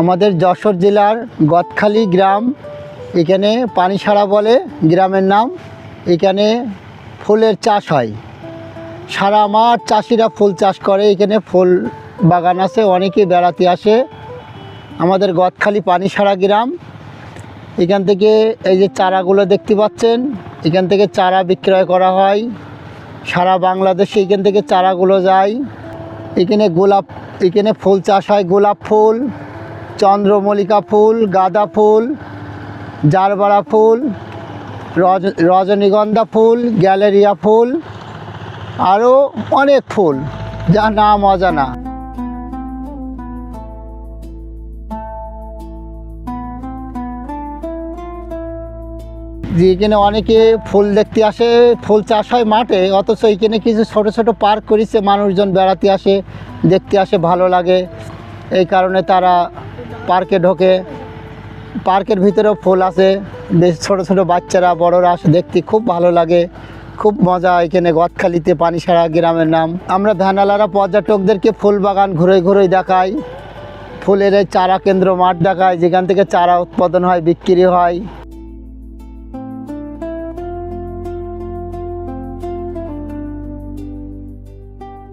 আমাদের যশোর জেলার গদখালি গ্রাম, এখানে পানিসারা বলে গ্রামের নাম, এখানে ফুলের চাষ হয়। সারা মাঠ চাষিরা ফুল চাষ করে, এখানে ফুল বাগান আছে অনেকে বেড়াতে আসে। আমাদের গদখালি পানিসারা গ্রাম, এখান থেকে এই যে চারাগুলো দেখতে পাচ্ছেন, এখান থেকে চারা বিক্রয় করা হয়। সারা বাংলাদেশে এখান থেকে চারাগুলো যায়। এখানে গোলাপ, এখানে ফুল চাষ হয়, গোলাপ ফুল। চন্দ্রমল্লিকা ফুল, গাঁদা ফুল, জারবারা ফুল, রজ, রজনীগন্ধা ফুল, গ্যালেরিয়া ফুল আরও অনেক ফুল, যা নাম অজানা। যে এখানে অনেকে ফুল দেখতে আসে, ফুল চাষ হয় মাঠে, অথচ এখানে কিছু ছোট ছোট পার্ক করেছে, মানুষজন বেড়াতে আসে, দেখতে আসে, ভালো লাগে। এই কারণে তারা পার্কে ঢোকে। পার্কের ভিতরেও ফুল আসে বেশ ছোটো ছোটো বাচ্চারা, বড়রা আসে দেখতে, খুব ভালো লাগে। খুব মজা এখানে গদখালিতে পানিসারা গ্রামের নাম। আমরা ভ্যানালারা পর্যটকদেরকে ফুল বাগান ঘুরে ঘুরে দেখাই। ফুলের চারা কেন্দ্র মাঠ দেখায় যেখান থেকে চারা উৎপাদন হয়, বিক্রি হয়।